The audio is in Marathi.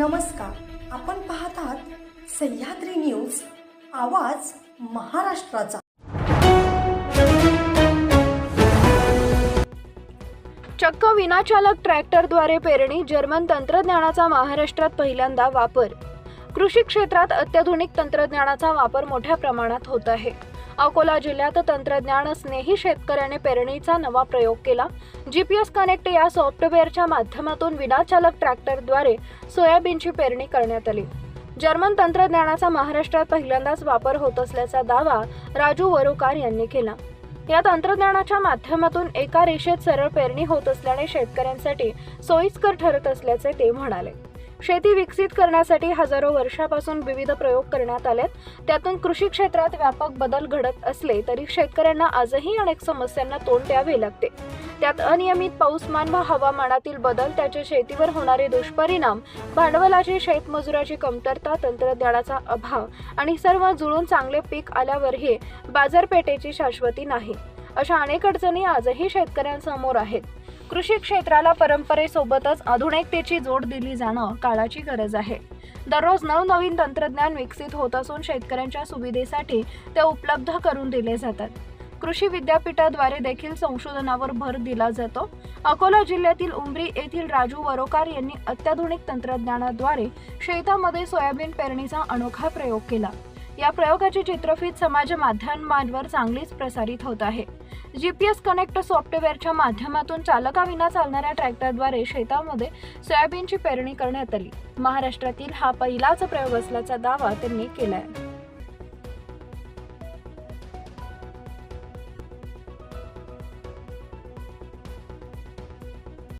नमस्कार. आपण पाहत आहात सह्याद्री न्यूज आवाज महाराष्ट्राचा. चक्क विनाचालक ट्रॅक्टरद्वारे पेरणी जर्मन तंत्रज्ञानाचा महाराष्ट्रात पहिल्यांदा वापर. कृषी क्षेत्रात अत्याधुनिक तंत्रज्ञानाचा वापर मोठ्या प्रमाणात होत आहे. अकोला जिल्ह्यात तंत्रज्ञान स्नेही शेतकऱ्याने पेरणीचा नवा प्रयोग केला. जीपीएस कनेक्ट या सॉफ्टवेअरच्या माध्यमातून विनाचालक ट्रॅक्टरद्वारे सोयाबीनची पेरणी करण्यात आली. जर्मन तंत्रज्ञानाचा महाराष्ट्रात पहिल्यांदाच वापर होत असल्याचा दावा राजू वरोकार यांनी केला. या तंत्रज्ञानाच्या माध्यमातून एका रेषेत सरळ पेरणी होत असल्याने शेतकऱ्यांसाठी सोयीस्कर ठरत असल्याचे ते म्हणाले. शेती विकसित करण्यासाठी हजारो वर्षापासून विविध प्रयोग करण्यात आलेत. त्यातून कृषी क्षेत्रात व्यापक बदल घडत असले तरी शेतकऱ्यांना आजही अनेक समस्यांना तोंड द्यावे लागते. त्यात अनियमित पाऊसमान व हवामानातील बदल त्याचे शेतीवर होणारे दुष्परिणाम भांडवलाची शेतमजुराची कमतरता तंत्रज्ञानाचा अभाव आणि सर्व जुळून चांगले पीक आल्यावरही बाजारपेठेची शाश्वती नाही. अशा अनेक अडचणी आजही शेतकऱ्यांसमोर आहेत. कृषी क्षेत्राला परंपरेसोबतच आधुनिकतेची जोड दिली जाणं काळाची गरज आहे. दररोज नवनवीन तंत्रज्ञान विकसित होत असून शेतकऱ्यांच्या सुविधेसाठी ते उपलब्ध करून दिले जातात. कृषी विद्यापीठाद्वारे देखील संशोधनावर भर दिला जातो. अकोला जिल्ह्यातील उमरी येथील राजू वरोकार यांनी अत्याधुनिक तंत्रज्ञानाद्वारे शेतामध्ये सोयाबीन पेरणीचा अनोखा प्रयोग केला. या प्रयोगाची चित्रफीत समाज माध्यमांवर चांगलीच प्रसारित होत आहे. जीपीएस कनेक्ट सॉफ्टवेअरच्या माध्यमातून चालकाविना चालणाऱ्या ट्रॅक्टरद्वारे शेतामध्ये सोयाबीनची पेरणी करण्यात आली. महाराष्ट्रातील हा पहिलाच प्रयोग असल्याचा दावा त्यांनी केलाय.